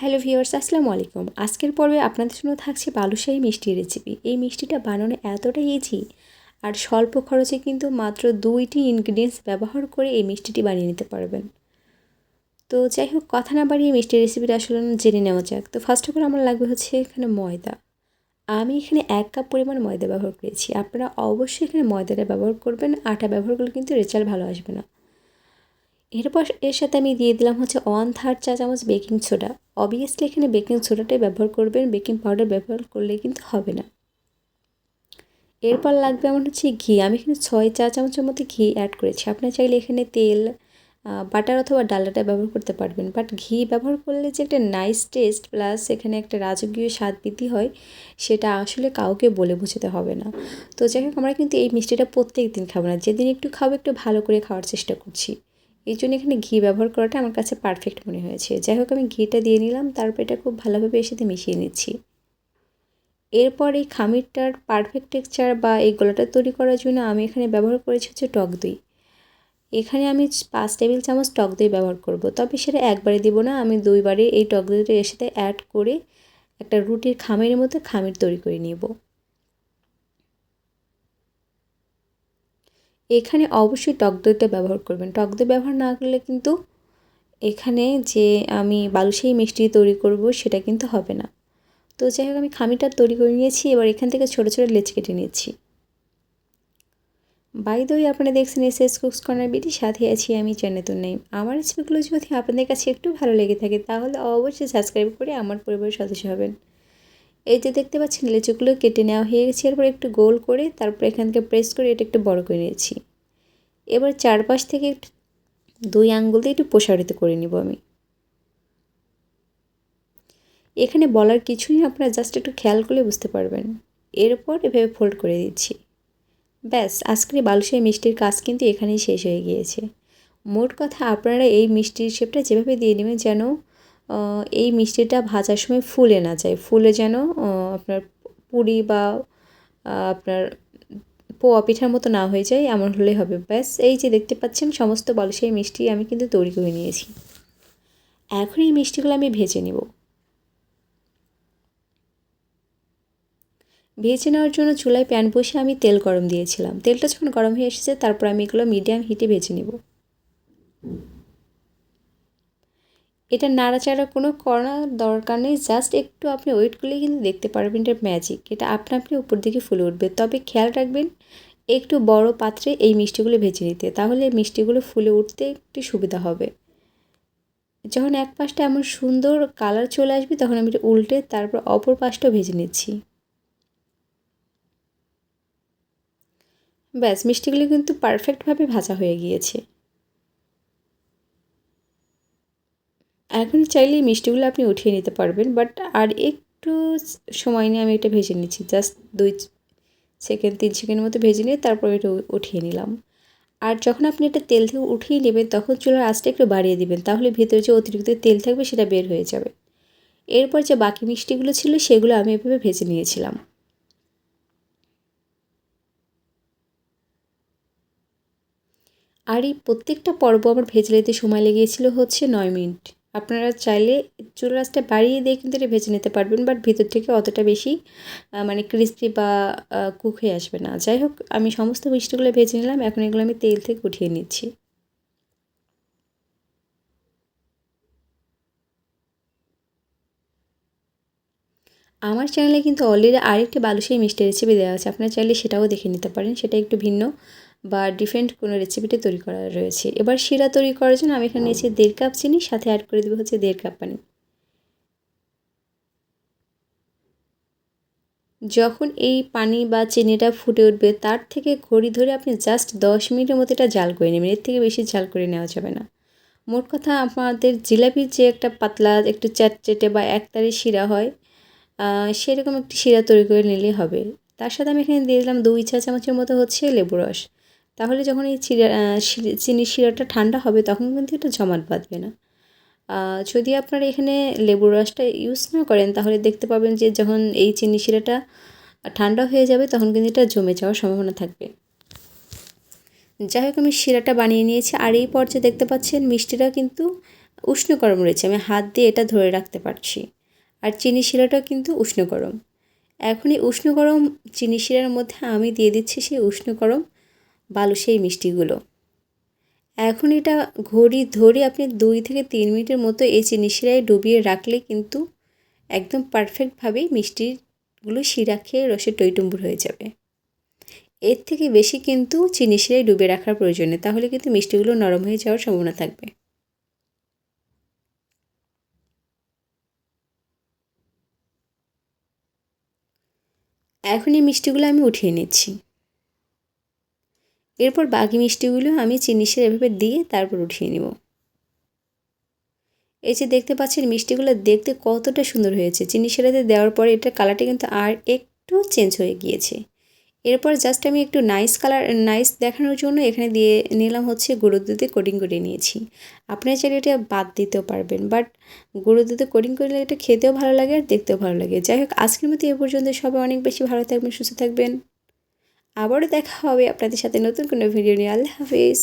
Hello viewers, আসসালামু আলাইকুম। আজকের পর্বে আপনাদের জন্য থাকছে বালুশাহী মিষ্টির রেসিপি এই মিষ্টিটা বানানো এতটা ইজি আর স্বল্প খরচে কিন্তু মাত্র দুইটি ইনগ্রিডিয়েন্টস ব্যবহার করে এই মিষ্টিটি বানিয়ে নিতে পারবেন। তো যাই হোক, কথা না বাড়িয়ে মিষ্টির রেসিপিটা আসলে জেনে নেওয়া যাক। তো ফার্স্ট অফ অল আমার লাগবে হচ্ছে এখানে ময়দা। আমি এখানে এক কাপ পরিমাণ ময়দা ব্যবহার করেছি। আপনারা অবশ্যই এখানে ময়দাটা ব্যবহার করবেন। আটা ব্যবহার করলে কিন্তু রেজাল্ট ভালো আসবে না। এরপর এর সাথে আমি দিয়ে দিলাম হচ্ছে ওয়ান থার্ড চা চামচ বেকিং সোডা অবভিয়াসলি এখানে বেকিং সোডাটাই ব্যবহার করবেন বেকিং পাউডার ব্যবহার করলে কিন্তু হবে না। এরপর লাগবে আমার হচ্ছে ঘি। আমি এখানে ছয় চা চামচের মধ্যে ঘি অ্যাড করেছি। আপনার চাইলে এখানে তেল বাটার অথবা ডালটা ব্যবহার করতে পারবেন। বাট ঘি ব্যবহার করলে যে একটা নাইস টেস্ট প্লাস এখানে একটা রাজকীয় স্বাদ বৃদ্ধি হয়, সেটা আসলে কাউকে বলে বোঝাতে হবে না। তো যাই হোক, আমরা কিন্তু এই মিষ্টিটা প্রত্যেক দিন খাব না। যেদিন একটু খাব, একটু ভালো করে খাওয়ার চেষ্টা করছি। এই জন্য এখানে ঘি ব্যবহার করাটা আমার কাছে পারফেক্ট মনে হয়েছে। যাই হোক, আমি ঘিটা দিয়ে নিলাম, তারপর এটা খুব ভালোভাবে এর সাথে মিশিয়ে নিচ্ছি। এরপর এই খামিরটার পারফেক্ট টেক্সচার বা এই গোলাটা তৈরি করার জন্য আমি এখানে ব্যবহার করেছি হচ্ছে টক দই। এখানে আমি পাঁচ টেবিল চামচ টক দই ব্যবহার করব, তবে সেটা একবারে দিব না, আমি দুইবারে এই টক দইটা এর সাথে অ্যাড করে একটা রুটির খামিরের মতো খামির তৈরি করে নেব। এখানে অবশ্যই টক দইটা ব্যবহার করবেন। টক দই ব্যবহার না করলে কিন্তু এখানে যে আমি বালুশাহী মিষ্টি তৈরি করব সেটা কিন্তু হবে না। তো যাই হোক, আমি খামিটা তৈরি করে নিয়েছি, এবার এখান থেকে ছোটো ছোটো লেচ কেটে নিয়েছি বাই দই আপনারা দেখছেন এস এস কুকস কর্নার বিটি সাথে আছি আমি জানাতুন নেই আমার রেসিপিগুলো যদি আপনাদের কাছে একটু ভালো লেগে থাকে, তাহলে অবশ্যই সাবস্ক্রাইব করে আমার পরিবারের সদস্য হবেন। এই যে দেখতে পাচ্ছেন, লেচুগুলো কেটে নেওয়া হয়ে গেছে। এরপর একটু গোল করে তারপর এখান থেকে প্রেস করে এটা একটু বড় করে নিয়েছি। এবার চারপাশ থেকে দুই আঙ্গুল দিয়ে একটু প্রসারিত করে নিব আমি। এখানে বলার কিছুই আপনারা জাস্ট একটু খেয়াল করলে বুঝতে পারবেন। এরপর এভাবে ফোল্ড করে দিচ্ছি। ব্যাস, আজকের বালুশাহী মিষ্টির কাজ কিন্তু এখানেই শেষ হয়ে গিয়েছে। মোট কথা, আপনারা এই মিষ্টির শেপটা যেভাবে দিয়ে নেবেন যেন এই মিষ্টিটা ভাজার সময় ফুলে না যায়। ফুলে যেন আপনার পুরি বা আপনার পোয়া পিঠার মতো না হয়ে যায়, এমন হলেই হবে। ব্যাস, এই যে দেখতে পাচ্ছেন, সমস্ত বালুশাহী মিষ্টি আমি কিন্তু তৈরি করে নিয়েছি। এখন এই মিষ্টিগুলো আমি ভেজে নেব। ভেজে নেওয়ার জন্য চুলায় প্যান বসে আমি তেল গরম দিয়েছিলাম। তেলটা যখন গরম হয়ে এসেছে, তারপর আমি এগুলো মিডিয়াম হিটে ভেজে নেব। এটা নাড়াচাড়া কোনো করার দরকার নেই জাস্ট একটু আপনি ওয়েট করলেই কিন্তু দেখতে পারবেন এটা ম্যাজিক এটা আপনা আপনি উপর দিকে ফুলে উঠবে। তবে খেয়াল রাখবেন, একটু বড় পাত্রে এই মিষ্টিগুলো ভেজে নিতে, তাহলে মিষ্টিগুলো ফুলে উঠতে একটু সুবিধা হবে। যখন এক পাশটা এমন সুন্দর কালার চলে আসবে, তখন আমি এটা উল্টে তারপর অপর পাশটাও ভেজে নিচ্ছি। ব্যাস, মিষ্টিগুলো কিন্তু পারফেক্টভাবে ভাজা হয়ে গিয়েছে এখন চাইলে মিষ্টিগুলো আপনি উঠিয়ে নিতে পারবেন বাট আর একটু সময় নিয়ে আমি এটা ভেজে নিচ্ছি। জাস্ট দুই সেকেন্ড, তিন সেকেন্ডের মতো ভেজে নিয়ে তারপর এটা উঠিয়ে নিলাম। আর যখন আপনি এটা তেল থেকে উঠিয়ে নেবেন, তখন চুলার আঁচটা একটু বাড়িয়ে দিবেন, তাহলে ভেতরে যে অতিরিক্ত তেল থাকবে সেটা বের হয়ে যাবে। এরপর যে বাকি মিষ্টিগুলো ছিল, সেগুলো আমি এভাবে ভেজে নিয়েছিলাম। আর এই প্রত্যেকটা পর্ব আমার ভেজে নিতে সময় লেগেছিল হচ্ছে নয় মিনিট। আপনারা চাইলে চুল রাসটা বাড়িয়ে দিয়ে কিন্তু এটা ভেজে নিতে পারবেন বাট ভিতর থেকে অতটা বেশি মানে ক্রিস্পি বা কুক হয়ে আসবে না। যাই হোক, আমি সমস্ত মিষ্টিগুলো ভেজে নিলাম, এখন এগুলো আমি তেল থেকে উঠিয়ে নিচ্ছি। আমার চ্যানেলে কিন্তু অলরেডি আরেকটি বালুশাহী মিষ্টি রেসিপি দেওয়া আছে, আপনারা চাইলে সেটাও দেখে নিতে পারেন, সেটা একটু ভিন্ন। বা ডিফারেন্ট কোনো রেসিপিটি তৈরি করা রয়েছে। এবার শিরা তৈরি করার জন্য আমি এখানে নিয়েছি দেড় কাপ চিনি, সাথে অ্যাড করে দেবো হচ্ছে দেড় কাপ পানি। যখন এই পানি বা চিনিটা ফুটে উঠবে, তার থেকে ঘড়ি ধরে আপনি জাস্ট দশ মিনিটের মতো এটা জাল করে নেবেন। এর থেকে বেশি জাল করে নেওয়া যাবে না। মোট কথা আমাদের জিলাপির যে একটা পাতলা, একটু চ্যাটচেটে বা একতারি শিরা হয় সেরকম একটি শিরা তৈরি করে নিলেই হবে। তার সাথে আমি এখানে দিয়ে দিলাম দুই চা চামচের মতো হচ্ছে লেবু রস। তাহলে যখন এই চিরা চিনির শিরাটা ঠান্ডা হবে, তখন কিন্তু এটা জমাট বাঁধবে না। যদি আপনারা এখানে লেবুর রসটা ইউজ না করেন, তাহলে দেখতে পাবেন যে যখন এই চিনি শিরাটা ঠান্ডা হয়ে যাবে, তখন কিন্তু এটা জমে যাওয়ার সম্ভাবনা থাকবে। যাই হোক, আমি শিরাটা বানিয়ে নিয়েছি, আর এই পর্যায়ে দেখতে পাচ্ছেন মিষ্টিটা কিন্তু উষ্ণ গরম রয়েছে। আমি হাত দিয়ে এটা ধরে রাখতে পারছি। আর চিনি শিরাটাও কিন্তু উষ্ণ গরম। এখন এই উষ্ণ গরম চিনি শিরার মধ্যে আমি দিয়ে দিচ্ছি সেই উষ্ণ গরম বালুশাহী মিষ্টিগুলো। এখন এটা ঘড়ি ধরে আপনি দুই থেকে তিন মিনিটের মতো এই চিনি শিরায় ডুবিয়ে রাখলে কিন্তু একদম পারফেক্টভাবেই মিষ্টিগুলো শিরা খেয়ে রসে টইটুম্বুর হয়ে যাবে। এর থেকে বেশি কিন্তু চিনি শিরায় ডুবে রাখার প্রয়োজনে তাহলে কিন্তু মিষ্টিগুলো নরম হয়ে যাওয়ার সম্ভাবনা থাকবে। এখন এই মিষ্টিগুলো আমি উঠিয়ে নিচ্ছি। এরপর বাকি মিষ্টিগুলো আমি চিনি শিরা এভাবে দিয়ে তারপর উঠিয়ে নেব। এই যে দেখতে পাচ্ছেন মিষ্টিগুলো দেখতে কতটা সুন্দর হয়েছে। চিনি সেরাতে দেওয়ার পরে এটার কালারটা কিন্তু আর একটু চেঞ্জ হয়ে গিয়েছে। এরপর জাস্ট আমি একটু নাইস কালার নাইস দেখানোর জন্য এখানে দিয়ে নিলাম হচ্ছে গুঁড়ো দুধে কোডিং করে নিয়েছি। আপনারা চাইলে এটা বাদ দিতেও পারবেন বাট গুঁড়ো দুধে কোডিং করলে এটা খেতেও ভালো লাগে আর দেখতেও ভালো লাগে। যাই হোক, আজকের মতো এ পর্যন্ত। সবাই অনেক বেশি ভালো থাকবেন, সুস্থ থাকবেন। আবারও দেখা হবে আপনাদের সাথে নতুন কোনো ভিডিও নিয়ে। আল্লাহ হাফিজ।